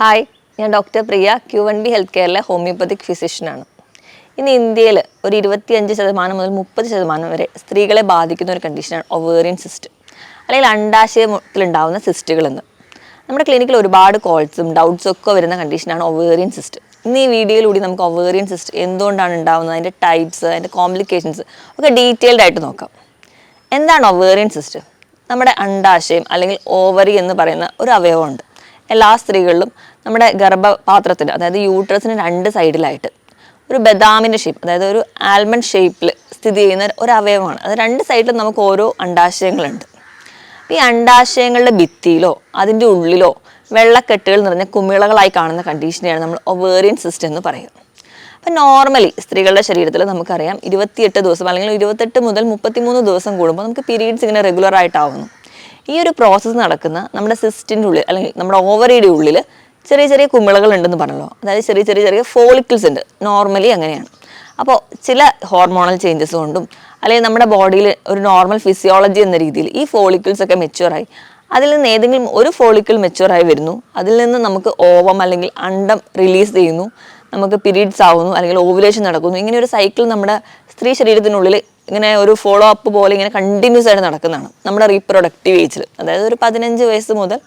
Hi ഞാൻ doctor Priya Q one B health കെയറിലെ homeopathic ഫിസിഷ്യനാണ് ഇന്ന് ഇന്ത്യയിൽ ഒരു ഇരുപത്തിയഞ്ച് ശതമാനം മുതൽ മുപ്പത് ശതമാനം വരെ സ്ത്രീകളെ ബാധിക്കുന്ന ഒരു കണ്ടീഷനാണ് ഒവേറിയൻ സിസ്റ്റ് അല്ലെങ്കിൽ അണ്ടാശയത്തിലുണ്ടാവുന്ന സിസ്റ്റുകളെന്ന് നമ്മുടെ ക്ലിനിക്കിൽ ഒരുപാട് കോൾസും ഡൗട്ട്സും ഒക്കെ വരുന്ന കണ്ടീഷനാണ് ഒവേറിയൻ സിസ്റ്റ് ഇന്ന് ഈ വീഡിയോയിലൂടെ നമുക്ക് ഒവേറിയൻ സിസ്റ്റ് എന്തുകൊണ്ടാണ് ഉണ്ടാവുന്നത് അതിന്റെ ടൈപ്സ് അതിന്റെ കോംപ്ലിക്കേഷൻസ് ഒക്കെ ഡീറ്റെയിൽഡ് ആയിട്ട് നോക്കാം. എന്താണ് ഒവേറിയൻ സിസ്റ്റ് നമ്മുടെ അണ്ടാശയം അല്ലെങ്കിൽ ഓവറി എന്ന് പറയുന്ന ഒരു അവയവമുണ്ട്. എല്ലാ സ്ത്രീകളിലും നമ്മുടെ ഗർഭപാത്രത്തിൽ അതായത് യൂട്രസിന് രണ്ട് സൈഡിലായിട്ട് ഒരു ബദാമിന്റെ ഷേപ്പ് അതായത് ഒരു ആൽമണ്ട് ഷേപ്പിൽ സ്ഥിതി ചെയ്യുന്ന ഒരു അവയവമാണ്. അത് രണ്ട് സൈഡിലും നമുക്ക് ഓരോ അണ്ടാശയങ്ങളുണ്ട് ഈ അണ്ടാശയങ്ങളുടെ ഭിത്തിയിലോ അതിന്റെ ഉള്ളിലോ വെള്ളക്കെട്ടുകൾ നിറഞ്ഞ കുമിളകളായി കാണുന്ന കണ്ടീഷനെയാണ് നമ്മൾ ഒവേറിയൻ സിസ്റ്റം എന്ന് പറയുന്നത്. അപ്പം നോർമലി സ്ത്രീകളുടെ ശരീരത്തിൽ നമുക്കറിയാം ഇരുപത്തിയെട്ട് ദിവസം അല്ലെങ്കിൽ ഇരുപത്തെട്ട് മുതൽ മുപ്പത്തിമൂന്ന് ദിവസം കൂടുമ്പോൾ നമുക്ക് പീരീഡ്സ് ഇങ്ങനെ റെഗുലർ ആയിട്ടാവുന്നു. ഈ ഒരു പ്രോസസ്സ് നടക്കുന്ന നമ്മുടെ സിസ്റ്റിന്റെ ഉള്ളിൽ അല്ലെങ്കിൽ നമ്മുടെ ഓവറിയുടെ ഉള്ളിൽ ചെറിയ ചെറിയ കുമിളകൾ ഉണ്ടെന്ന് പറഞ്ഞല്ലോ. അതായത് ചെറിയ ചെറിയ ചെറിയ ഫോളിക്കിൾസ് ഉണ്ട്. നോർമലി അങ്ങനെയാണ്. അപ്പോൾ ചില ഹോർമോണൽ ചേഞ്ചസ് കൊണ്ടും അല്ലെങ്കിൽ നമ്മുടെ ബോഡിയിൽ ഒരു നോർമൽ ഫിസിയോളജി എന്ന രീതിയിൽ ഈ ഫോളിക്കിൾസ് ഒക്കെ മെച്ചുവറായി അതിൽ നിന്ന് ഏതെങ്കിലും ഒരു ഫോളിക്കിൾ മെച്ചുവറായി വരുന്നു. അതിൽ നിന്ന് നമുക്ക് ഓവം അല്ലെങ്കിൽ അണ്ടം റിലീസ് ചെയ്യുന്നു. നമുക്ക് പീരീഡ്സ് ആവുന്നു അല്ലെങ്കിൽ ഓവുലേഷൻ നടക്കുന്നു. ഇങ്ങനെ ഒരു സൈക്കിൾ നമ്മുടെ സ്ത്രീ ശരീരത്തിനുള്ളിൽ ഇങ്ങനെ ഒരു ഫോളോ അപ്പ് പോലെ ഇങ്ങനെ കണ്ടിന്യൂസ് ആയിട്ട് നടക്കുന്നതാണ്. നമ്മുടെ റീപ്രൊഡക്റ്റീവ് ഏജിൽ അതായത് ഒരു പതിനഞ്ച് വയസ്സ് മുതൽ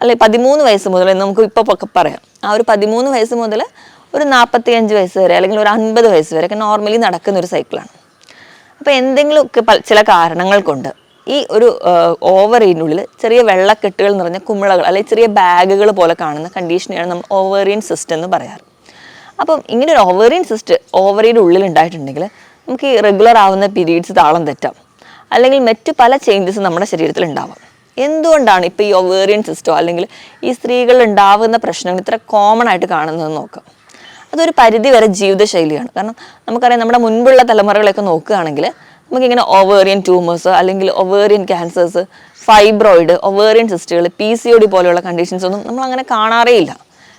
അല്ലെങ്കിൽ പതിമൂന്ന് വയസ്സ് മുതൽ നമുക്ക് ഇപ്പോൾ ഒക്കെ പറയാം. ആ ഒരു പതിമൂന്ന് വയസ്സ് മുതൽ ഒരു നാൽപ്പത്തി അഞ്ച് വയസ്സ് വരെ അല്ലെങ്കിൽ ഒരു അൻപത് വയസ്സ് വരെ ഒക്കെ നോർമലി നടക്കുന്ന ഒരു സൈക്കിളാണ് അപ്പോൾ എന്തെങ്കിലുമൊക്കെ ചില കാരണങ്ങൾ കൊണ്ട് ഈ ഒരു ഓവറിനുള്ളിൽ ചെറിയ വെള്ളക്കെട്ടുകൾ നിറഞ്ഞ കുമിളകൾ അല്ലെങ്കിൽ ചെറിയ ബാഗുകൾ പോലെ കാണുന്ന കണ്ടീഷനെയാണ് നമ്മൾ ഓവറിയൻ സിസ്റ്റം എന്ന് പറയാറ്. അപ്പം ഇങ്ങനെ ഒരു ഓവറിയൻ സിസ്റ്റ് ഓവറിയുടെ ഉള്ളിൽ ഉണ്ടായിട്ടുണ്ടെങ്കിൽ നമുക്ക് ഈ റെഗുലർ ആവുന്ന പീരീഡ്സ് താളം തെറ്റാം. അല്ലെങ്കിൽ മറ്റു പല ചേഞ്ചസും നമ്മുടെ ശരീരത്തിൽ ഉണ്ടാവാം. എന്തുകൊണ്ടാണ് ഇപ്പോൾ ഈ ഒവേറിയൻ സിസ്റ്റോ അല്ലെങ്കിൽ ഈ സ്ത്രീകളിൽ ഉണ്ടാവുന്ന പ്രശ്നങ്ങൾ ഇത്ര കോമൺ ആയിട്ട് കാണുന്നത് നോക്കാം. അതൊരു പരിധി വരെ ജീവിതശൈലിയാണ്. കാരണം നമുക്കറിയാം നമ്മുടെ മുൻപുള്ള തലമുറകളൊക്കെ നോക്കുകയാണെങ്കിൽ നമുക്കിങ്ങനെ ഒവേറിയൻ ട്യൂമേഴ്സ് അല്ലെങ്കിൽ ഒവേറിയൻ ക്യാൻസേഴ്സ് ഫൈബ്രോയിഡ് ഒവേറിയൻ സിസ്റ്റുകൾ പി സി ഒ ഡി പോലെയുള്ള കണ്ടീഷൻസ് ഒന്നും നമ്മൾ അങ്ങനെ കാണാറേ ഇല്ല.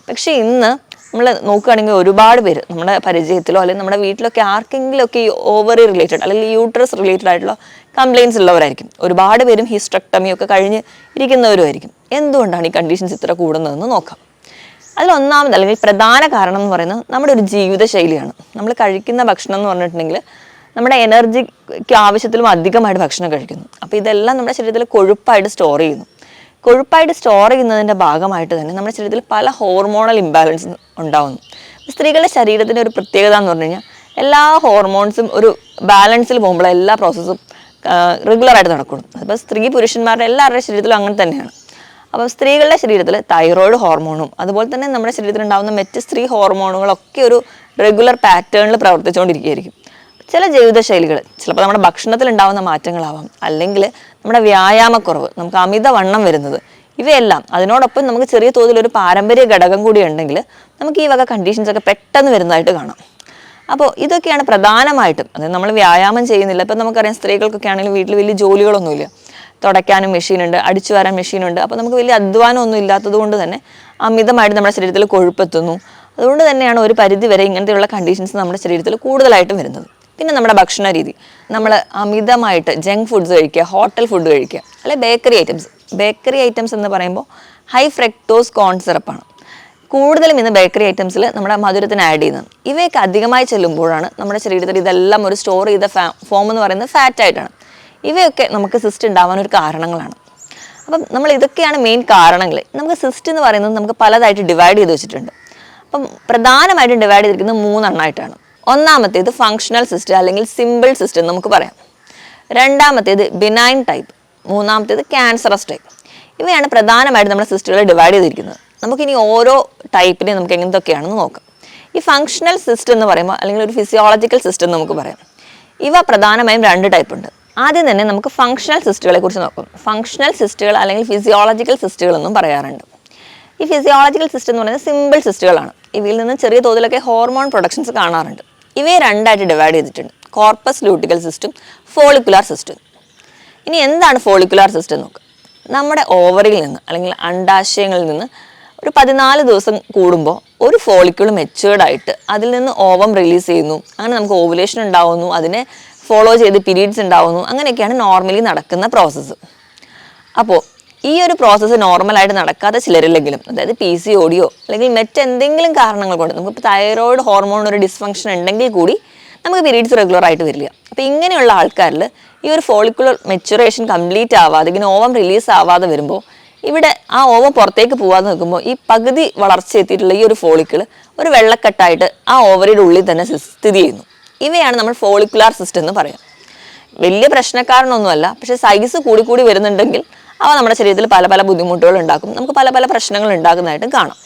പക്ഷേ ഇന്ന് നമ്മൾ നോക്കുകയാണെങ്കിൽ ഒരുപാട് പേര് നമ്മുടെ പരിചയത്തിലോ അല്ലെങ്കിൽ നമ്മുടെ വീട്ടിലൊക്കെ ആർക്കെങ്കിലുമൊക്കെ ഈ ഓവറി റിലേറ്റഡ് അല്ലെങ്കിൽ യൂട്രസ് റിലേറ്റഡ് ആയിട്ടുള്ള കംപ്ലയിൻസ് ഉള്ളവരായിരിക്കും. ഒരുപാട് പേരും ഹിസ്ട്രക്ടമി ഒക്കെ കഴിഞ്ഞ് ഇരിക്കുന്നവരുമായിരിക്കും. എന്തുകൊണ്ടാണ് ഈ കണ്ടീഷൻസ് ഇത്ര കൂടുന്നതെന്ന് നോക്കാം. അതിൽ ഒന്നാമത് അല്ലെങ്കിൽ പ്രധാന കാരണം എന്ന് പറയുന്നത് നമ്മുടെ ഒരു ജീവിതശൈലിയാണ്. നമ്മൾ കഴിക്കുന്ന ഭക്ഷണം എന്ന് പറഞ്ഞിട്ടുണ്ടെങ്കിൽ നമ്മുടെ എനർജിക്ക് ആവശ്യത്തിലും അധികമായിട്ട് ഭക്ഷണം കഴിക്കുന്നു. അപ്പോൾ ഇതെല്ലാം നമ്മുടെ ശരീരത്തിൽ കൊഴുപ്പായിട്ട് സ്റ്റോർ ചെയ്യുന്നു. കൊഴുപ്പായിട്ട് സ്റ്റോർ ചെയ്യുന്നതിന്റെ ഭാഗമായിട്ട് തന്നെ നമ്മുടെ ശരീരത്തിൽ പല ഹോർമോണൽ ഇംബാലൻസ് ഉണ്ടാകുന്നു സ്ത്രീകളുടെ ശരീരത്തിന്റെ ഒരു പ്രത്യേകത എന്ന് പറഞ്ഞു കഴിഞ്ഞാൽ എല്ലാ ഹോർമോൺസും ഒരു ബാലൻസിൽ പോകുമ്പോൾ എല്ലാ പ്രോസസ്സും റെഗുലറായിട്ട് നടക്കണം അപ്പോൾ സ്ത്രീ പുരുഷന്മാരുടെ എല്ലാവരുടെ ശരീരത്തിലും അങ്ങനെ തന്നെയാണ്. അപ്പോൾ സ്ത്രീകളുടെ ശരീരത്തിൽ തൈറോയ്ഡ് ഹോർമോണും അതുപോലെ തന്നെ നമ്മുടെ ശരീരത്തിൽ ഉണ്ടാകുന്ന മറ്റ് സ്ത്രീ ഹോർമോണുകളൊക്കെ ഒരു റെഗുലർ പാറ്റേണിൽ പ്രവർത്തിച്ചുകൊണ്ടിരിക്കുകയായിരിക്കും. ചില ജീവിതശൈലികൾ ചിലപ്പോൾ നമ്മുടെ ഭക്ഷണത്തിൽ ഉണ്ടാകുന്ന മാറ്റങ്ങളാവാം അല്ലെങ്കിൽ നമ്മുടെ വ്യായാമക്കുറവ് നമുക്ക് അമിതവണ്ണം വരുന്നത് ഇവയെല്ലാം അതിനോടൊപ്പം നമുക്ക് ചെറിയ തോതിൽ ഒരു പാരമ്പര്യ ഘടകം കൂടി ഉണ്ടെങ്കിൽ നമുക്ക് ഈ വക കണ്ടീഷൻസ് ഒക്കെ പെട്ടെന്ന് വരുന്നതായിട്ട് കാണാം. അപ്പോൾ ഇതൊക്കെയാണ് പ്രധാനമായിട്ടും. അതായത് നമ്മൾ വ്യായാമം ചെയ്യുന്നില്ല. ഇപ്പം നമുക്കറിയാം സ്ത്രീകൾക്കൊക്കെ ആണെങ്കിലും വീട്ടിൽ വലിയ ജോലികളൊന്നുമില്ല. തുടയ്ക്കാനും മെഷീനുണ്ട് അടിച്ചു വരാൻ മെഷീനുണ്ട് അപ്പോൾ നമുക്ക് വലിയ അധ്വാനമൊന്നും ഇല്ലാത്തത് കൊണ്ട് തന്നെ അമിതമായിട്ട് നമ്മുടെ ശരീരത്തിൽ കൊഴുപ്പെത്തുന്നു. അതുകൊണ്ട് തന്നെയാണ് ഒരു പരിധി വരെ ഇങ്ങനത്തെയുള്ള കണ്ടീഷൻസ് നമ്മുടെ ശരീരത്തിൽ കൂടുതലായിട്ടും വരുന്നത്. പിന്നെ നമ്മുടെ ഭക്ഷണ രീതി. നമ്മൾ അമിതമായിട്ട് ജങ്ക് ഫുഡ്സ് കഴിക്കുക ഹോട്ടൽ ഫുഡ് കഴിക്കുക അല്ലെ ബേക്കറി ഐറ്റംസ് ബേക്കറി ഐറ്റംസ് എന്ന് പറയുമ്പോൾ ഹൈ ഫ്രക്ടോസ് കോൺ സിറപ്പാണ് കൂടുതലും ഇന്ന് ബേക്കറി ഐറ്റംസിൽ നമ്മുടെ മധുരത്തിന് ആഡ് ചെയ്യുന്നത്. ഇവയൊക്കെ അധികമായി ചെല്ലുമ്പോഴാണ് നമ്മുടെ ശരീരത്തിൽ ഇതെല്ലാം ഒരു സ്റ്റോർ ചെയ്ത ഫാ എന്ന് പറയുന്നത് ഫാറ്റ് ആയിട്ടാണ്. ഇവയൊക്കെ നമുക്ക് സിസ്റ്റ് ഉണ്ടാവാൻ ഒരു കാരണങ്ങളാണ്. അപ്പം നമ്മൾ ഇതൊക്കെയാണ് മെയിൻ കാരണങ്ങൾ നമുക്ക് സിസ്റ്റ് എന്ന് പറയുന്നത് നമുക്ക് പലതായിട്ട് ഡിവൈഡ് ചെയ്ത് വെച്ചിട്ടുണ്ട്. അപ്പം പ്രധാനമായിട്ടും ഡിവൈഡ് ചെയ്തിരിക്കുന്നത് മൂന്നെണ്ണമായിട്ടാണ് ഒന്നാമത്തേത് ഫങ്ഷണൽ സിസ്റ്റം അല്ലെങ്കിൽ സിമ്പിൾ സിസ്റ്റം എന്ന് നമുക്ക് പറയാം. രണ്ടാമത്തേത് ബിനൈൻ ടൈപ്പ് മൂന്നാമത്തേത് ക്യാൻസറസ് ടൈപ്പ് ഇവയാണ് പ്രധാനമായിട്ട് നമ്മുടെ സിസ്റ്റുകളെ ഡിവൈഡ് ചെയ്തിരിക്കുന്നത്. നമുക്കിനി ഓരോ ടൈപ്പിനെ നമുക്ക് എന്തൊക്കെയാണെന്ന് നോക്കാം. ഈ ഫങ്ഷണൽ സിസ്റ്റം എന്ന് പറയുമ്പോൾ അല്ലെങ്കിൽ ഒരു ഫിസിയോളജിക്കൽ സിസ്റ്റം നമുക്ക് പറയാം. ഇവ പ്രധാനമായും രണ്ട് ടൈപ്പ് ഉണ്ട്. ആദ്യം തന്നെ നമുക്ക് ഫങ്ഷണൽ സിസ്റ്റുകളെ കുറിച്ച് നോക്കാം. ഫങ്ഷണൽ സിസ്റ്റുകൾ അല്ലെങ്കിൽ ഫിസിയോളജിക്കൽ സിസ്റ്റുകൾ എന്നും പറയാറുണ്ട്. ഈ ഫിസിയോളജിക്കൽ സിസ്റ്റം എന്ന് പറയുന്നത് സിമ്പിൾ സിസ്റ്റുകളാണ് ഇവയിൽ നിന്ന് ചെറിയ തോതിലൊക്കെ ഹോർമോൺ പ്രൊഡക്ഷൻസ് കാണാറുണ്ട്. ഇവയെ രണ്ടായിട്ട് ഡിവൈഡ് ചെയ്തിട്ടുണ്ട്. Corpus luteal system follicular system ഇനി എന്താണ് ഫോളിക്കുലാർ സിസ്റ്റം നോക്കുക നമ്മുടെ ഓവറിൽ നിന്ന് അല്ലെങ്കിൽ അണ്ടാശയങ്ങളിൽ നിന്ന് ഒരു പതിനാല് ദിവസം കൂടുമ്പോൾ ഒരു ഫോളിക്കിൾ മെച്ചുവേർഡ് ആയിട്ട് അതിൽ നിന്ന് ഓവം റിലീസ് ചെയ്യുന്നു. അങ്ങനെ നമുക്ക് ഓവുലേഷൻ ഉണ്ടാവുന്നു അതിനെ ഫോളോ ചെയ്ത് പീരീഡ്സ് ഉണ്ടാവുന്നു അങ്ങനെയൊക്കെയാണ് നോർമലി നടക്കുന്ന പ്രോസസ്സ് അപ്പോൾ ഈ ഒരു പ്രോസസ്സ് നോർമലായിട്ട് നടക്കാത്ത ചിലരില്ലെങ്കിലും അതായത് പി സി ഓടിയോ അല്ലെങ്കിൽ മറ്റെന്തെങ്കിലും കാരണങ്ങൾ കൊണ്ട് നമുക്ക് തൈറോയിഡ് ഹോർമോൺ ഒരു ഡിസ്ഫങ്ഷൻ ഉണ്ടെങ്കിൽ കൂടി നമുക്ക് പീരീഡ്സ് റെഗുലർ ആയിട്ട് വരില്ല. അപ്പോൾ ഇങ്ങനെയുള്ള ആൾക്കാരിൽ ഈ ഒരു ഫോളിക്കുലർ മെച്ചുറേഷൻ കംപ്ലീറ്റ് ആവാതെ ഇങ്ങനെ ഓവം റിലീസ് ആവാതെ വരുമ്പോൾ ഇവിടെ ആ ഓവം പുറത്തേക്ക് പോകാതെ നിൽക്കുമ്പോൾ ഈ പകുതി വളർച്ച എത്തിയിട്ടുള്ള ഈ ഒരു ഫോളിക്കിൾ ഒരു വെള്ളക്കെട്ടായിട്ട് ആ ഓവറിയുടെ ഉള്ളിൽ തന്നെ സ്ഥിതി ചെയ്യുന്നു. ഇവയാണ് നമ്മൾ ഫോളിക്കുലാർ സിസ്റ്റം എന്ന് പറയാം വലിയ പ്രശ്നക്കാരനൊന്നുമല്ല പക്ഷെ സൈസ് കൂടി കൂടി വരുന്നുണ്ടെങ്കിൽ അവ നമ്മുടെ ശരീരത്തിൽ പല പല ബുദ്ധിമുട്ടുകൾ ഉണ്ടാക്കും. നമുക്ക് പല പല പ്രശ്നങ്ങൾ ഉണ്ടാക്കുന്നതായിട്ടും കാണാം.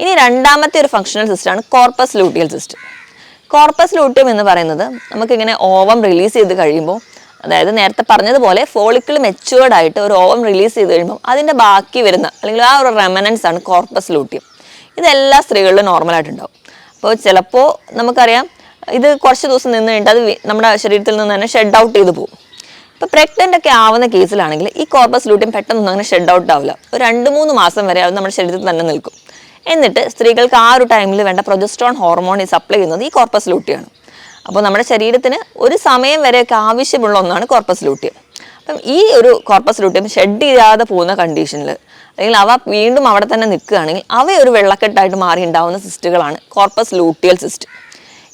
ഇനി രണ്ടാമത്തെ ഒരു ഫങ്ഷണൽ സിസ്റ്റമാണ് corpus luteal system corpus luteum എന്ന് പറയുന്നത് നമുക്കിങ്ങനെ ഓവം റിലീസ് ചെയ്ത് കഴിയുമ്പോൾ അതായത് നേരത്തെ പറഞ്ഞതുപോലെ ഫോളിക്കിൾ മെച്ചുവേർഡ് ആയിട്ട് ഒരു ഓവം റിലീസ് ചെയ്ത് കഴിയുമ്പോൾ അതിന്റെ ബാക്കി വരുന്ന അല്ലെങ്കിൽ ആ ഒരു റെമനൻസ് ആണ് കോർപ്പസ് ലൂട്ടിയം ഇതെല്ലാ സ്ത്രീകളിലും നോർമലായിട്ടുണ്ടാവും അപ്പോൾ ചിലപ്പോൾ നമുക്കറിയാം ഇത് കുറച്ച് ദിവസം നിന്ന് കഴിഞ്ഞിട്ട് അത് നമ്മുടെ ശരീരത്തിൽ നിന്ന് തന്നെ ഷെഡ് ഔട്ട് ചെയ്ത് പോകും. ഇപ്പോൾ പ്രഗ്നന്റ് ഒക്കെ ആവുന്ന കേസിലാണെങ്കിൽ ഈ കോർപ്പസ് ലൂട്ടിയം പെട്ടെന്നൊന്നും അങ്ങനെ ഷെഡ് ഔട്ട് ആവില്ല. ഒരു രണ്ട് മൂന്ന് മാസം വരെ അത് നമ്മുടെ ശരീരത്തിൽ തന്നെ നിൽക്കും. എന്നിട്ട് സ്ത്രീകൾക്ക് ആ ഒരു ടൈമിൽ വേണ്ട പ്രൊജസ്ട്രോൺ ഹോർമോൺ സപ്ലൈ ചെയ്യുന്നത് ഈ കോർപ്പസ് ലൂട്ടിയാണ് അപ്പോൾ നമ്മുടെ ശരീരത്തിന് ഒരു സമയം വരെയൊക്കെ ആവശ്യമുള്ള ഒന്നാണ് കോർപ്പസ് ലൂട്ടിയം അപ്പം ഈ ഒരു കോർപ്പസ് ലൂട്ടിയം ഷെഡ് ചെയ്യാതെ പോകുന്ന കണ്ടീഷനിൽ അല്ലെങ്കിൽ അവ വീണ്ടും അവിടെ തന്നെ നിൽക്കുകയാണെങ്കിൽ അവ ഒരു വെള്ളക്കെട്ടായിട്ട് മാറി ഉണ്ടാവുന്ന സിസ്റ്റുകളാണ് കോർപ്പസ് ലൂട്ടിയൽ സിസ്റ്റ്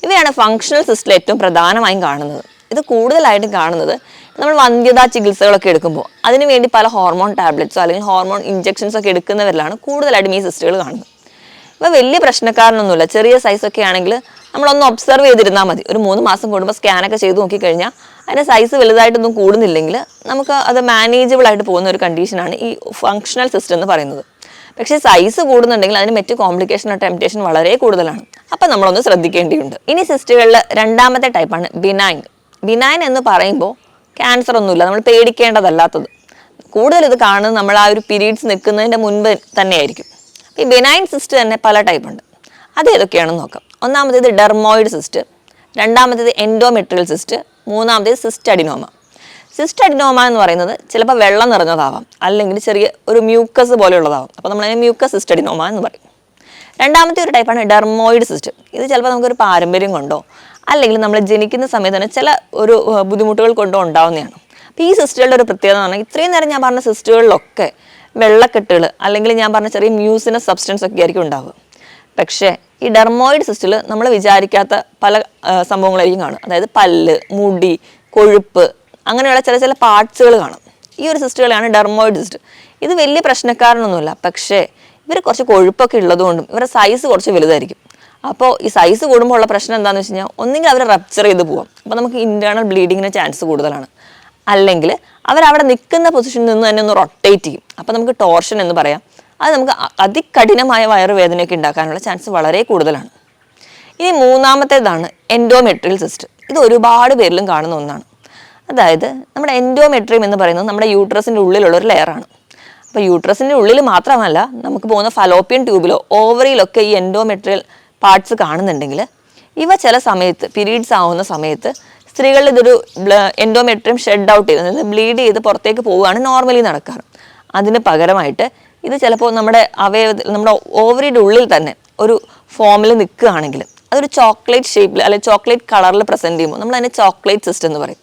ഇവയാണ് ഫങ്ഷണൽ സിസ്റ്റിൽ ഏറ്റവും പ്രധാനമായും കാണുന്നത്. ഇത് കൂടുതലായിട്ടും കാണുന്നത് നമ്മൾ വന്ധ്യതാ ചികിത്സകളൊക്കെ എടുക്കുമ്പോൾ. അതിന് വേണ്ടി പല ഹോർമോൺ ടാബ്ലറ്റ്സോ അല്ലെങ്കിൽ ഹോർമോൺ ഇഞ്ചെക്ഷൻസോ ഒക്കെ എടുക്കുന്നവരിലാണ് കൂടുതലായിട്ടും ഈ സിസ്റ്റുകൾ കാണുന്നത്. ഇപ്പോൾ വലിയ പ്രശ്നക്കാരനൊന്നുമില്ല. ചെറിയ സൈസൊക്കെ ആണെങ്കിൽ നമ്മളൊന്ന് ഒബ്സർവ് ചെയ്തിരുന്നാൽ മതി. ഒരു മൂന്ന് മാസം കൂടുമ്പോൾ സ്കാനൊക്കെ ചെയ്ത് നോക്കിക്കഴിഞ്ഞാൽ അതിന്റെ സൈസ് വലുതായിട്ടൊന്നും കൂടുന്നില്ലെങ്കിൽ നമുക്ക് അത് മാനേജബിൾ ആയിട്ട് പോകുന്ന ഒരു കണ്ടീഷനാണ് ഈ ഫങ്ഷണൽ സിസ്റ്റം എന്ന് പറയുന്നത്. പക്ഷേ സൈസ് കൂടുന്നുണ്ടെങ്കിൽ അതിന് മറ്റ് കോംപ്ലിക്കേഷൻ ടെംപ്റ്റേഷൻ വളരെ കൂടുതലാണ്. അപ്പം നമ്മളൊന്ന് ശ്രദ്ധിക്കേണ്ടിയുണ്ട്. ഇനി സിസ്റ്റുകളിൽ രണ്ടാമത്തെ ടൈപ്പാണ് ബിനൈൻ ബിനൈൻ എന്ന് പറയുമ്പോൾ ക്യാൻസർ ഒന്നുമില്ല. നമ്മൾ പേടിക്കേണ്ടതല്ലാത്തത്. കൂടുതൽ ഇത് കാണുന്നത് നമ്മൾ ആ ഒരു പീരീഡ്സ് നിൽക്കുന്നതിന്റെ മുൻപ് തന്നെയായിരിക്കും. ഈ ബെനൈൻ സിസ്റ്റ് തന്നെ പല ടൈപ്പുണ്ട് അത് ഏതൊക്കെയാണെന്ന് നോക്കാം. ഒന്നാമത്തേത് ഡെർമോയിഡ് സിസ്റ്റ് രണ്ടാമത്തേത് എൻഡോമെട്രിയൽ സിസ്റ്റ് മൂന്നാമത്തേത് സിസ്റ്റ് അഡിനോമ സിസ്റ്റ് അഡിനോമ എന്ന് പറയുന്നത് ചിലപ്പോൾ വെള്ളം നിറഞ്ഞതാവാം അല്ലെങ്കിൽ ചെറിയ ഒരു മ്യൂക്കസ് പോലെയുള്ളതാവാം. അപ്പോൾ നമ്മളതിനെ മ്യൂക്കസ് സിസ്റ്റ് അഡിനോമ എന്ന് പറയും. രണ്ടാമത്തെ ഒരു ടൈപ്പാണ് ഡെർമോയിഡ് സിസ്റ്റ് ഇത് ചിലപ്പോൾ നമുക്കൊരു പാരമ്പര്യം കൊണ്ടോ അല്ലെങ്കിൽ നമ്മൾ ജനിക്കുന്ന സമയത്ത് തന്നെ ചില ഒരു ബുദ്ധിമുട്ടുകൾ കൊണ്ടോ ഉണ്ടാവുന്നതാണ്. അപ്പോൾ ഈ സിസ്റ്റുകളുടെ ഒരു പ്രത്യേകത എന്ന് പറഞ്ഞാൽ ഇത്രയും നേരം ഞാൻ പറഞ്ഞ സിസ്റ്റുകളിലൊക്കെ വെള്ളക്കെട്ടുകൾ അല്ലെങ്കിൽ ഞാൻ പറഞ്ഞ ചെറിയ മ്യൂസിനസ് സബ്സ്റ്റൻസ് ഒക്കെ ആയിരിക്കും ഉണ്ടാവുക. പക്ഷേ ഈ ഡെർമോയിഡ് സിസ്റ്റിൽ നമ്മൾ വിചാരിക്കാത്ത പല സംഭവങ്ങളായിരിക്കും കാണും അതായത് പല്ല് മുടി കൊഴുപ്പ് അങ്ങനെയുള്ള ചില ചില പാർട്സുകൾ കാണും. ഈ ഒരു സിസ്റ്റുകളാണ് ഡെർമോയിഡ് സിസ്റ്റ് ഇത് വലിയ പ്രശ്നക്കാരനൊന്നുമില്ല. പക്ഷേ ഇവർ കുറച്ച് കൊഴുപ്പൊക്കെ ഉള്ളതുകൊണ്ടും ഇവരുടെ സൈസ് കുറച്ച് വലുതായിരിക്കും. അപ്പോൾ ഈ സൈസ് കൂടുമ്പോൾ ഉള്ള പ്രശ്നം എന്താണെന്ന് വെച്ച് കഴിഞ്ഞാൽ ഒന്നുകിൽ അവർ റപ്ചർ ചെയ്ത് പോവാം. അപ്പോൾ നമുക്ക് ഇന്റേർണൽ ബ്ലീഡിങ്ങിന് ചാൻസ് കൂടുതലാണ്. അല്ലെങ്കിൽ അവരവിടെ നിൽക്കുന്ന പൊസിഷനിൽ നിന്ന് തന്നെ ഒന്ന് റൊട്ടേറ്റ് ചെയ്യും. അപ്പോൾ നമുക്ക് ടോർഷൻ എന്ന് പറയാം. അത് നമുക്ക് അതികഠിനമായ വയറുവേദനയൊക്കെ ഉണ്ടാക്കാനുള്ള ചാൻസ് വളരെ കൂടുതലാണ്. ഇനി മൂന്നാമത്തേതാണ് എൻഡോമെട്രിയൽ സിസ്റ്റ് ഇത് ഒരുപാട് പേരിലും കാണുന്ന ഒന്നാണ്. അതായത് നമ്മുടെ എൻഡോമെട്രിയം എന്ന് പറയുന്നത് നമ്മുടെ യൂട്രസിന്റെ ഉള്ളിലുള്ള ഒരു ലെയറാണ് അപ്പോൾ യൂട്രസിന്റെ ഉള്ളിൽ മാത്രമല്ല നമുക്ക് പോകുന്ന ഫലോപ്പിയൻ ട്യൂബിലോ ഓവറിയിലൊക്കെ ഈ എൻഡോമെട്രിയൽ പാർട്സ് കാണുന്നുണ്ടെങ്കിൽ ഇവ ചില സമയത്ത് പീരീഡ്സ് ആവുന്ന സമയത്ത് സ്ത്രീകളുടെ ഇതൊരു എൻഡോമെട്രിയം ഷെഡ് ഔട്ട് ചെയ്ത് അതായത് ബ്ലീഡ് ചെയ്ത് പുറത്തേക്ക് പോവുകയാണ് നോർമലി നടക്കാറ്. അതിന് പകരമായിട്ട് ഇത് ചിലപ്പോൾ നമ്മുടെ അവയവ നമ്മുടെ ഓവറിയുടെ ഉള്ളിൽ തന്നെ ഒരു ഫോമിൽ നിൽക്കുകയാണെങ്കിൽ അതൊരു ചോക്ലേറ്റ് ഷേപ്പിൽ അല്ലെങ്കിൽ ചോക്ലേറ്റ് കളറിൽ പ്രസന്റ് ചെയ്യുമ്പോൾ നമ്മൾ അതിനെ ചോക്ലേറ്റ് സിസ്റ്റം എന്ന് പറയും.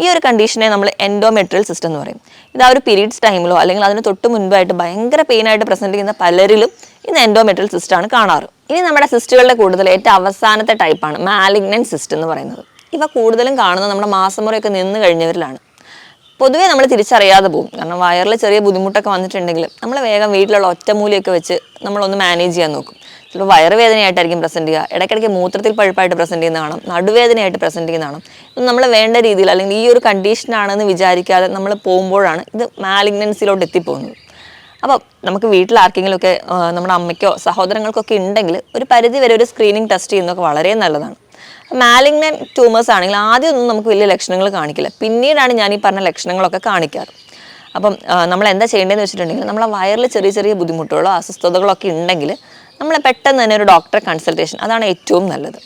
ഈ ഒരു കണ്ടീഷനെ നമ്മൾ എൻഡോമെട്രിയൽ സിസ്റ്റം എന്ന് പറയും. ഇത് ആ ഒരു പീരീഡ്സ് ടൈമിലോ അല്ലെങ്കിൽ അതിന് തൊട്ട് മുൻപായിട്ട് ഭയങ്കര പെയിനായിട്ട് പ്രസന്റ് ചെയ്യുന്ന പലരിലും ഇന്ന് എൻഡോമെട്രിയൽ സിസ്റ്റാണ് കാണാറ്. ഇനി നമ്മുടെ സിസ്റ്റുകളുടെ കൂടുതൽ ഏറ്റവും അവസാനത്തെ ടൈപ്പാണ് മാലിഗ്നൻ സിസ്റ്റ് എന്ന് പറയുന്നത്. ഇവ കൂടുതലും കാണുന്നത് നമ്മുടെ മാസമുറയൊക്കെ നിന്ന് കഴിഞ്ഞവരിലാണ്. പൊതുവേ നമ്മൾ തിരിച്ചറിയാതെ പോകും. കാരണം വയറിൽ ചെറിയ ബുദ്ധിമുട്ടൊക്കെ വന്നിട്ടുണ്ടെങ്കിൽ നമ്മൾ വേഗം വീട്ടിലുള്ള ഒറ്റമൂലിയൊക്കെ വെച്ച് നമ്മളൊന്ന് മാനേജ് ചെയ്യാൻ നോക്കും. ചിലപ്പോൾ വയറുവേദനയായിട്ടായിരിക്കും പ്രസന്റ് ചെയ്യുക. ഇടയ്ക്കിടയ്ക്ക് മൂത്രത്തിൽ പഴുപ്പായിട്ട് പ്രസന്റ് ചെയ്യുന്ന കാണാം. നടുവേദനയായിട്ട് പ്രസന്റ് ചെയ്യുന്ന കാണാം. ഇത് നമ്മൾ വേണ്ട രീതിയിൽ അല്ലെങ്കിൽ ഈ ഒരു കണ്ടീഷനാണെന്ന് വിചാരിക്കാതെ നമ്മൾ പോകുമ്പോഴാണ് ഇത് മാലിഗ്നൻസിലോട്ട് എത്തിപ്പോകുന്നത്. അപ്പോൾ നമുക്ക് വീട്ടിൽ ആർക്കെങ്കിലുമൊക്കെ നമ്മുടെ അമ്മയ്ക്കോ സഹോദരങ്ങൾക്കൊക്കെ ഉണ്ടെങ്കിൽ ഒരു പരിധി വരെ ഒരു സ്ക്രീനിങ് ടെസ്റ്റ് ചെയ്യുന്നതൊക്കെ വളരെ നല്ലതാണ്. മാലിഗ്നൻ ട്യൂമേഴ്സ് ആണെങ്കിൽ ആദ്യമൊന്നും നമുക്ക് വലിയ ലക്ഷണങ്ങൾ കാണിക്കില്ല. പിന്നീടാണ് ഞാൻ ഈ പറഞ്ഞ ലക്ഷണങ്ങളൊക്കെ കാണിക്കാറ്. അപ്പം നമ്മൾ എന്താ ചെയ്യേണ്ടതെന്ന് വെച്ചിട്ടുണ്ടെങ്കിൽ നമ്മളെ വയറിൽ ചെറിയ ചെറിയ ബുദ്ധിമുട്ടുകളോ അസ്വസ്ഥതകളോ ഒക്കെ ഉണ്ടെങ്കിൽ നമ്മൾ പെട്ടെന്ന് തന്നെ ഒരു ഡോക്ടറെ കൺസൾട്ടേഷൻ അതാണ് ഏറ്റവും നല്ലത്.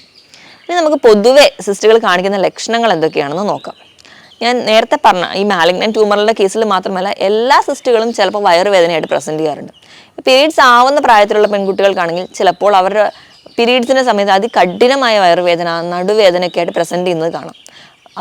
ഇനി നമുക്ക് പൊതുവേ സിസ്റ്റുകൾ കാണിക്കുന്ന ലക്ഷണങ്ങൾ എന്തൊക്കെയാണെന്ന് നോക്കാം. ഞാൻ നേരത്തെ പറഞ്ഞ ഈ മാലിഗ്നൻ ട്യൂമറിന്റെ കേസിൽ മാത്രമല്ല എല്ലാ സിസ്റ്റുകളും ചിലപ്പോൾ വയറുവേദനയായിട്ട് പ്രസന്റ് ചെയ്യാറുണ്ട്. പീരീഡ്സ് ആവുന്ന പ്രായത്തിലുള്ള പെൺകുട്ടികൾക്കാണെങ്കിൽ ചിലപ്പോൾ അവരുടെ പീരീഡ്സിന്റെ സമയത്ത് അതികഠിനമായ വയറുവേദന നടുവേദനയൊക്കെ ആയിട്ട് പ്രസന്റ് ചെയ്യുന്നത് കാണാം.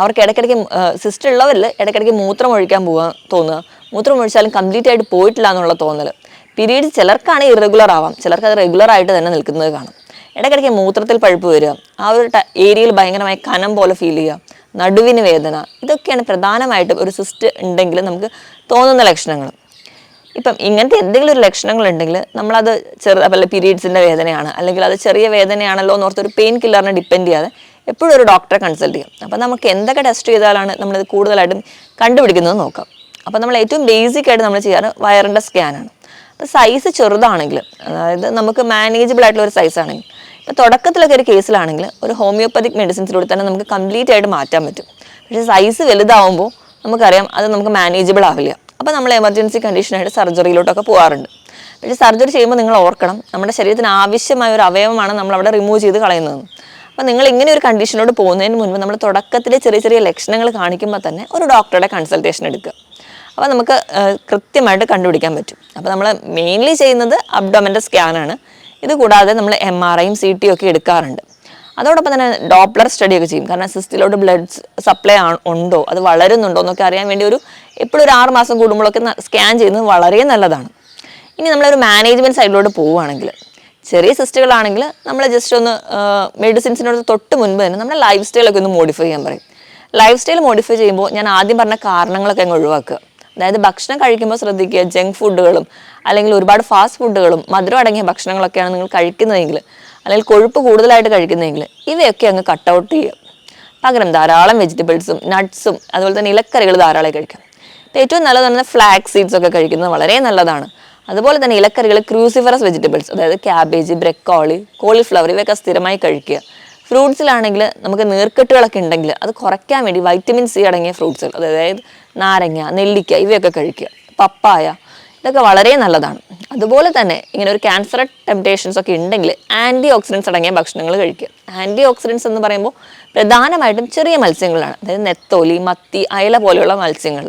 അവർക്ക് ഇടയ്ക്കിടയ്ക്ക് സിസ്റ്റർ ഉള്ളവരിൽ ഇടയ്ക്കിടയ്ക്ക് മൂത്രം ഒഴിക്കാൻ പോകാൻ തോന്നുക. മൂത്രം ഒഴിച്ചാലും കംപ്ലീറ്റ് ആയിട്ട് പോയിട്ടില്ല എന്നുള്ള തോന്നൽ പീരീഡ് ചിലർക്കാണ് ഇറഗുലർ ആവാം. ചിലർക്ക് അത് റെഗുലർ ആയിട്ട് തന്നെ നിൽക്കുന്നത് കാണും. ഇടയ്ക്കിടയ്ക്ക് മൂത്രത്തിൽ പഴുപ്പ് വരിക. ആ ഒരു ഏരിയയിൽ ഭയങ്കരമായി കനം പോലെ ഫീൽ ചെയ്യുക. നടുവിന് വേദന. ഇതൊക്കെയാണ് പ്രധാനമായിട്ടും ഒരു സിസ്റ്റ് ഉണ്ടെങ്കിൽ നമുക്ക് തോന്നുന്ന ലക്ഷണങ്ങൾ. ഇപ്പം ഇങ്ങനത്തെ എന്തെങ്കിലും ഒരു ലക്ഷണങ്ങൾ ഉണ്ടെങ്കിൽ നമ്മളത് ചെറു വല്ല പീരീഡ്സിന്റെ വേദനയാണ് അല്ലെങ്കിൽ അത് ചെറിയ വേദനയാണല്ലോ എന്ന് ഓർത്തൊരു പെയിൻ കില്ലറിനെ ഡിപ്പെൻഡ് ചെയ്യാതെ എപ്പോഴും ഒരു ഡോക്ടറെ കൺസൾട്ട് ചെയ്യാം. അപ്പോൾ നമുക്ക് എന്തൊക്കെ ടെസ്റ്റ് ചെയ്താലാണ് നമ്മളിത് കൂടുതലായിട്ടും കണ്ടുപിടിക്കുന്നത് നോക്കാം. അപ്പോൾ നമ്മൾ ഏറ്റവും ബേസിക് ആയിട്ട് നമ്മൾ ചെയ്യാറ് വയറിന്റെ സ്കാനാണ് അപ്പോൾ സൈസ് ചെറുതാണെങ്കിൽ അതായത് നമുക്ക് മാനേജബിൾ ആയിട്ടുള്ള ഒരു സൈസാണെങ്കിൽ ഇപ്പോൾ തുടക്കത്തിലൊക്കെ ഒരു കേസിലാണെങ്കിൽ ഒരു ഹോമിയോപ്പതിക് മെഡിസിൻസിലൂടെ തന്നെ നമുക്ക് കംപ്ലീറ്റ് ആയിട്ട് മാറ്റാൻ പറ്റും. പക്ഷേ സൈസ് വലുതാവുമ്പോൾ നമുക്കറിയാം അത് നമുക്ക് മാനേജബിൾ ആവില്ല. അപ്പോൾ നമ്മൾ എമർജൻസി കണ്ടീഷനായിട്ട് സർജറിയിലോട്ടൊക്കെ പോകാറുണ്ട് പക്ഷേ സർജറി ചെയ്യുമ്പോൾ നിങ്ങൾ ഓർക്കണം നമ്മുടെ ശരീരത്തിന് ആവശ്യമായ ഒരു അവയവമാണ് നമ്മൾ അവിടെ റിമൂവ് ചെയ്ത് കളയുന്നത്. അപ്പോൾ നിങ്ങൾ ഇങ്ങനെ ഒരു കണ്ടീഷനോട് പോകുന്നതിന് മുൻപ് നമ്മൾ തുടക്കത്തിലെ ചെറിയ ചെറിയ ലക്ഷണങ്ങൾ കാണിക്കുമ്പോൾ തന്നെ ഒരു ഡോക്ടറുടെ കൺസൾട്ടേഷൻ എടുക്കുക. അപ്പോൾ നമുക്ക് കൃത്യമായിട്ട് കണ്ടുപിടിക്കാൻ പറ്റും. അപ്പോൾ നമ്മൾ മെയിൻലി ചെയ്യുന്നത് അബ്ഡോമന്റെ സ്കാനാണ് ഇത് കൂടാതെ നമ്മൾ എം ആർ ഐയും സി ടി ഒക്കെ എടുക്കാറുണ്ട്. അതോടൊപ്പം തന്നെ ഡോപ്ലർ സ്റ്റഡി ഒക്കെ ചെയ്യും. കാരണം സിസ്റ്റിലോട്ട് ബ്ലഡ് സപ്ലൈ ഉണ്ടോ? അത് വളരുന്നുണ്ടോ എന്നൊക്കെ അറിയാൻ വേണ്ടി ഒരു എപ്പോഴും ഒരു ആറ് മാസം കൂടുമ്പോഴൊക്കെ സ്കാൻ ചെയ്യുന്നത് വളരെ നല്ലതാണ്. ഇനി നമ്മളൊരു മാനേജ്മെന്റ് സൈഡിലോട്ട് പോവുകയാണെങ്കിൽ ചെറിയ സിസ്റ്റുകളാണെങ്കിൽ നമ്മൾ ജസ്റ്റ് ഒന്ന് മെഡിസിൻസിനോട് തൊട്ട് മുൻപ് തന്നെ നമ്മുടെ ലൈഫ് സ്റ്റൈലൊക്കെ ഒന്ന് മോഡിഫൈ ചെയ്യാൻ പറയും. ലൈഫ് സ്റ്റൈൽ മോഡിഫൈ ചെയ്യുമ്പോൾ ഞാൻ ആദ്യം പറഞ്ഞ കാരണങ്ങളൊക്കെ അങ്ങ് ഒഴിവാക്കുക. അതായത് ഭക്ഷണം കഴിക്കുമ്പോൾ ശ്രദ്ധിക്കുക ജങ്ക് ഫുഡുകളും അല്ലെങ്കിൽ ഒരുപാട് ഫാസ്റ്റ് ഫുഡുകളും മധുരം അടങ്ങിയ ഭക്ഷണങ്ങളൊക്കെയാണ് നിങ്ങൾ കഴിക്കുന്നതെങ്കിൽ അല്ലെങ്കിൽ കൊഴുപ്പ് കൂടുതലായിട്ട് കഴിക്കുന്നെങ്കിൽ ഇവയൊക്കെ അങ്ങ് കട്ട് ഔട്ട് ചെയ്യുക പകരം ധാരാളം വെജിറ്റബിൾസും നട്ട്സും അതുപോലെ തന്നെ ഇലക്കറികൾ ധാരാളം കഴിക്കാം. ഏറ്റവും നല്ലതാണ് ഫ്ലാക്സ് സീഡ്സ് ഒക്കെ കഴിക്കുന്നത് വളരെ നല്ലതാണ്. അതുപോലെ തന്നെ ഇലക്കറികൾ ക്രൂസിഫറസ് വെജിറ്റബിൾസ് അതായത് ക്യാബേജ് ബ്രെക്കോളി കോളിഫ്ലവർ ഇവയൊക്കെ സ്ഥിരമായി കഴിക്കുക. ഫ്രൂട്ട്സിലാണെങ്കിൽ നമുക്ക് നീർക്കെട്ടുകളൊക്കെ ഉണ്ടെങ്കിൽ അത് കുറയ്ക്കാൻ വേണ്ടി വൈറ്റമിൻ സി അടങ്ങിയ ഫ്രൂട്ട്സുകൾ അതായത് നാരങ്ങ നെല്ലിക്ക ഇവയൊക്കെ കഴിക്കുക. പപ്പായ ഇതൊക്കെ വളരെ നല്ലതാണ്. അതുപോലെ തന്നെ ഇങ്ങനെ ഒരു ക്യാൻസർ ടെംപ്റ്റേഷൻസ് ഒക്കെ ഉണ്ടെങ്കിൽ ആന്റി ഓക്സിഡൻസ് അടങ്ങിയ ഭക്ഷണങ്ങൾ കഴിക്കുക. ആന്റി ഓക്സിഡൻസ് എന്ന് പറയുമ്പോൾ പ്രധാനമായിട്ടും ചെറിയ മത്സ്യങ്ങളാണ്. അതായത് നെത്തോലി മത്തി അയല പോലെയുള്ള മത്സ്യങ്ങൾ.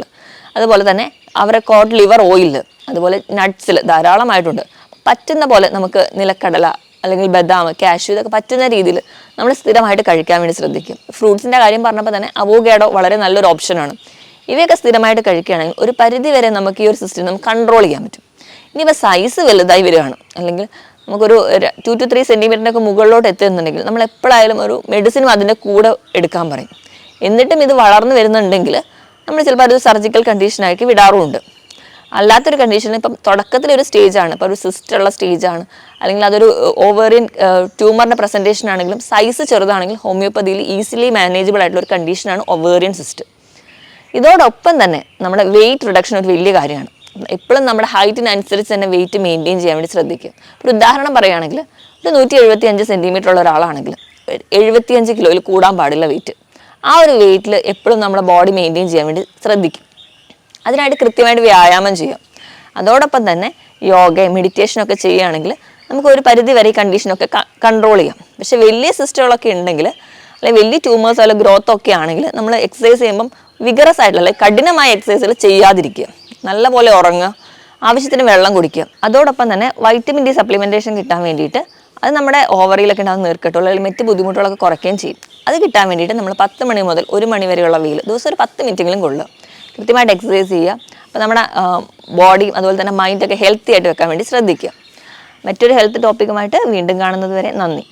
അതുപോലെ തന്നെ അവരെ കോഡ് ലിവർ ഓയിൽ അതുപോലെ നട്ട്സിൽ ധാരാളമായിട്ടുണ്ട്. പറ്റുന്ന പോലെ നമുക്ക് നിലക്കടല അല്ലെങ്കിൽ ബദാം കാഷ്യൂ ഇതൊക്കെ പറ്റുന്ന രീതിയിൽ നമ്മൾ സ്ഥിരമായിട്ട് കഴിക്കാൻ വേണ്ടി ശ്രദ്ധിക്കും. ഫ്രൂട്ട്സിന്റെ കാര്യം പറഞ്ഞപ്പോൾ തന്നെ അവോഗേഡോ വളരെ നല്ലൊരു ഓപ്ഷനാണ് ഇവയൊക്കെ സ്ഥിരമായിട്ട് കഴിക്കുകയാണെങ്കിൽ ഒരു പരിധി വരെ നമുക്ക് ഈ ഒരു സിസ്റ്റം നമുക്ക് കൺട്രോൾ ചെയ്യാൻ പറ്റും. ഇനി ഇവ സൈസ് വലുതായി വരികയാണ്. അല്ലെങ്കിൽ നമുക്കൊരു ടു ടു ത്രീ സെന്റിമീറ്ററിനൊക്കെ മുകളിലോട്ട് എത്തുന്നുണ്ടെങ്കിൽ നമ്മൾ എപ്പോഴായാലും ഒരു മെഡിസിനും അതിന്റെ കൂടെ എടുക്കാൻ പറയും. എന്നിട്ടും ഇത് വളർന്നു വരുന്നുണ്ടെങ്കിൽ നമ്മൾ ചിലപ്പോൾ അത് സർജിക്കൽ കണ്ടീഷനാക്കി വിടാറുമുണ്ട്. അല്ലാത്തൊരു കണ്ടീഷനിൽ ഇപ്പം തുടക്കത്തിൽ ഒരു സ്റ്റേജാണ് ഇപ്പോൾ ഒരു സിസ്റ്റർ ഉള്ള സ്റ്റേജാണ് അല്ലെങ്കിൽ അതൊരു ഓവറിൻ ട്യൂമറിന്റെ പ്രസന്റേഷൻ ആണെങ്കിലും സൈസ് ചെറുതാണെങ്കിൽ ഹോമിയോപ്പതിയിൽ ഈസിലി മാനേജബിൾ ആയിട്ടുള്ള ഒരു കണ്ടീഷനാണ് ഒവേറിയൻ സിസ്റ്റ് ഇതോടൊപ്പം തന്നെ നമ്മുടെ വെയിറ്റ് റിഡക്ഷൻ ഒരു വലിയ കാര്യമാണ്. എപ്പോഴും നമ്മുടെ ഹൈറ്റിനനുസരിച്ച് തന്നെ വെയിറ്റ് മെയിന്റെയിൻ ചെയ്യാൻ വേണ്ടി ശ്രദ്ധിക്കുക. ഒരു ഉദാഹരണം പറയുകയാണെങ്കിൽ ഒരു നൂറ്റി എഴുപത്തി അഞ്ച് സെന്റിമീറ്റർ ഉള്ള ഒരാളാണെങ്കിൽ എഴുപത്തിയഞ്ച് കിലോയിൽ കൂടാൻ പാടില്ല വെയിറ്റ് ആ ഒരു വെയിറ്റിൽ എപ്പോഴും നമ്മുടെ ബോഡി മെയിന്റെയിൻ ചെയ്യാൻ വേണ്ടി ശ്രദ്ധിക്കും. അതിനായിട്ട് കൃത്യമായിട്ട് വ്യായാമം ചെയ്യാം. അതോടൊപ്പം തന്നെ യോഗ മെഡിറ്റേഷനൊക്കെ ചെയ്യുകയാണെങ്കിൽ നമുക്ക് ഒരു പരിധി വരെ ഈ കണ്ടീഷനൊക്കെ കൺട്രോൾ ചെയ്യാം. പക്ഷേ വലിയ സിസ്റ്റങ്ങളൊക്കെ ഉണ്ടെങ്കിൽ അല്ലെങ്കിൽ വലിയ ട്യൂമേഴ്സ് അല്ലെങ്കിൽ ഗ്രോത്ത് ഒക്കെ ആണെങ്കിൽ നമ്മൾ എക്സസൈസ് ചെയ്യുമ്പം വിഗറസ് ആയിട്ടുള്ള കഠിനമായ എക്സസൈസുകൾ ചെയ്യാതിരിക്കുക. നല്ലപോലെ ഉറങ്ങുക ആവശ്യത്തിന് വെള്ളം കുടിക്കുക. അതോടൊപ്പം തന്നെ വൈറ്റമിൻ ഡി സപ്ലിമെന്റേഷൻ കിട്ടാൻ വേണ്ടിയിട്ട് അത് നമ്മുടെ ഓവറിയിലൊക്കെ ഉണ്ടാകുന്ന നീർക്കെട്ടുള്ള അല്ലെങ്കിൽ മറ്റ് ബുദ്ധിമുട്ടുകളൊക്കെ കുറയ്ക്കുകയും ചെയ്യും. അത് കിട്ടാൻ വേണ്ടിയിട്ട് നമ്മൾ പത്ത് മണി മുതൽ ഒരു മണി വരെയുള്ള വെയിൽ ദിവസം ഒരു പത്ത് മിനിറ്റെങ്കിലും കൊള്ളുക. കൃത്യമായിട്ട് എക്സസൈസ് ചെയ്യുക. അപ്പോൾ നമ്മുടെ ബോഡിയും അതുപോലെ തന്നെ മൈൻഡൊക്കെ ഹെൽത്തി ആയിട്ട് വെക്കാൻ വേണ്ടി ശ്രദ്ധിക്കുക. മറ്റൊരു ഹെൽത്ത് ടോപ്പിക്കുമായിട്ട് വീണ്ടും കാണുന്നത് വരെ നന്ദി.